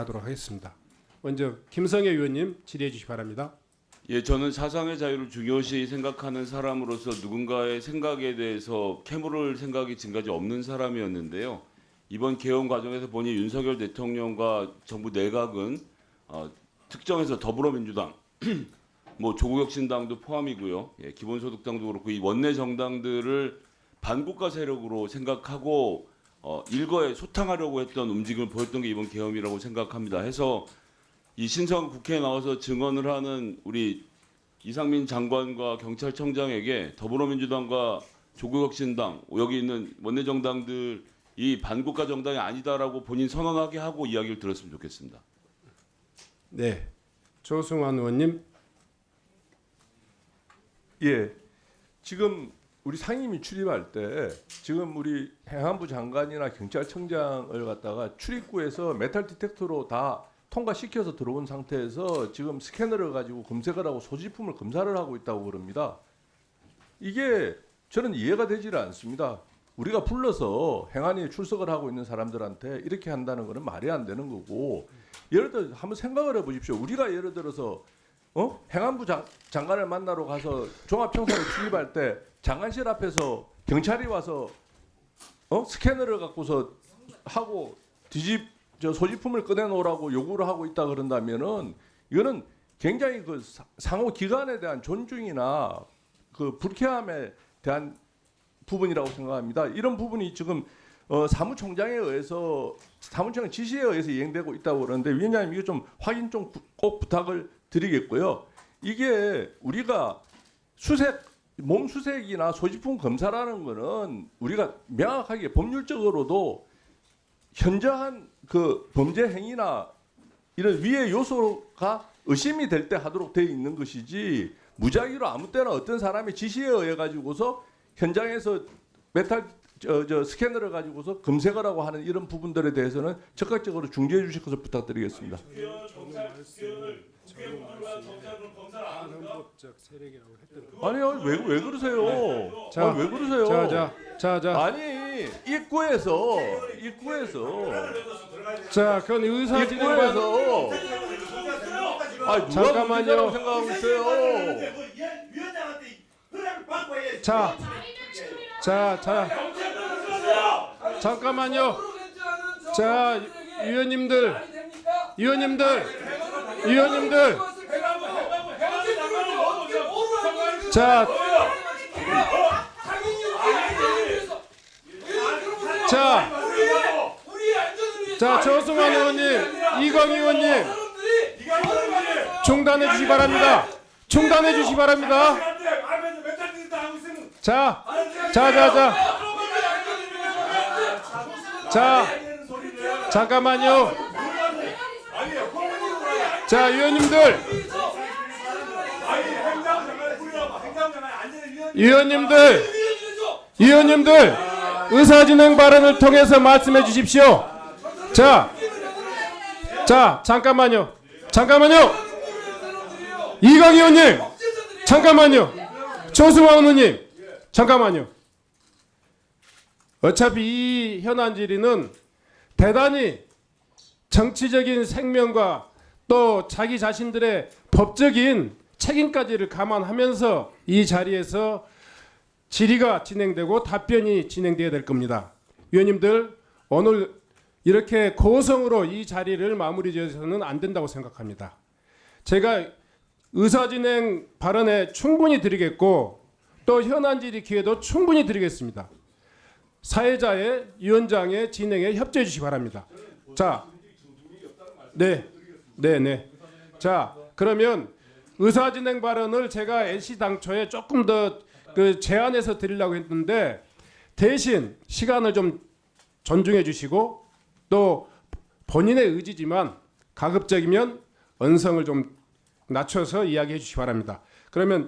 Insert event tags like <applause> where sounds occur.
하도록 하겠습니다. 먼저 김성애 의원님 질의해 주시기 바랍니다. 예, 저는 사상의 자유를 중요시 생각하는 사람으로서 누군가의 생각에 대해서 캐물을 생각이 지금까지 없는 사람이었는데요. 이번 개헌 과정에서 보니 윤석열 대통령과 정부 내각은 어, 특정해서 더불어민주당, <clears throat> 뭐 조국혁신당도 포함이고요. 예, 기본소득당도 그렇고 이 원내 정당들을 반국가 세력으로 생각하고 어, 일거에 소탕하려고 했던 움직임을 보였던 게 이번 개헌이라고 생각합니다. 해서 이 신성 국회에 나와서 증언을 하는 우리 이상민 장관과 경찰청장에게 더불어민주당과 조국혁신당 여기 있는 원내 정당들이 반국가 정당이 아니다라고 본인 선언하게 하고 이야기를 들었으면 좋겠습니다. 네, 조승환 의원님. 예. 지금 우리 상임위 출입할 때 지금 우리 행안부 장관이나 경찰청장을 갖다가 출입구에서 메탈 디텍터로 다 통과시켜서 들어온 상태에서 지금 스캐너를 가지고 검색을 하고 소지품을 검사를 하고 있다고 그럽니다. 이게 저는 이해가 되지를 않습니다. 우리가 불러서 행안위에 출석을 하고 있는 사람들한테 이렇게 한다는 것은 말이 안 되는 거고 예를 들어 한번 생각을 해보십시오. 우리가 예를 들어서 어? 행안부 장, 장관을 만나러 가서 종합청사를 출입할 때 장관실 앞에서 경찰이 와서 어? 스캐너를 갖고서 하고 뒤집 저 소지품을 꺼내놓으라고 요구를 하고 있다 그런다면은 이거는 굉장히 그 사- 상호 기관에 대한 존중이나 그 불쾌함에 대한 부분이라고 생각합니다. 이런 부분이 지금 어, 사무총장에 의해서 사무총장 지시에 의해서 이행되고 있다고 그러는데 위원장님 이거 좀 확인 좀 꼭 부탁을 드리겠고요. 이게 우리가 수색 몸 수색이나 소지품 검사라는 거는 우리가 명확하게 법률적으로도 현저한 그 범죄 행위나 이런 위의 요소가 의심이 될 때 하도록 되어 있는 것이지 무작위로 아무 때나 어떤 사람의 지시에 의해 가지고서 현장에서 메탈 저, 저 스캐너를 가지고서 검색을 하고 하는 이런 부분들에 대해서는 적극적으로 중지해 주실 것을 부탁드리겠습니다. 반헌법적 세력이라고 했던. 아니요 왜 왜 그러세요? 자, 아니, 왜 그러세요? 자, 자, 자, 자, 아니 입구에서 입구에서 자, 그건 의사 진행반. 입구에서 아 누가 잠깐만요. 문제라고 생각하고 있어요? 자, 자, 자, 잠깐만요. 자, 위원님들, 위원님들, 위원님들. 자, 자, 자, 조승환 의원님, 이광희 의원님, 중단해 주시 바랍니다. 중단해 주시 바랍니다. 자, 자, 자, 자, 자, 잠깐만요. 자, 위원님들, 위원님들, 위원님들, 의사진행 발언을 통해서 말씀해 주십시오. 자, 자, 잠깐만요. 잠깐만요. 이광희 의원님, 잠깐만요. 조승환 의원님, 잠깐만요. 어차피 이 현안 질의는 대단히 정치적인 생명과 또 자기 자신들의 법적인 책임까지를 감안하면서 이 자리에서 질의가 진행되고 답변이 진행되어야 될 겁니다. 위원님들 오늘 이렇게 고성으로 이 자리를 마무리 지어서는 안 된다고 생각합니다. 제가 의사진행 발언에 충분히 드리겠고 또 현안 질의 기회도 충분히 드리겠습니다. 사회자의 위원장의 진행에 협조해 주시기 바랍니다. 자, 네, 네, 네. 자, 그러면 의사진행 발언을 제가 NC 당초에 조금 더 그 제안해서 드리려고 했는데 대신 시간을 좀 존중해 주시고 또 본인의 의지지만 가급적이면 언성을 좀 낮춰서 이야기해 주시기 바랍니다. 그러면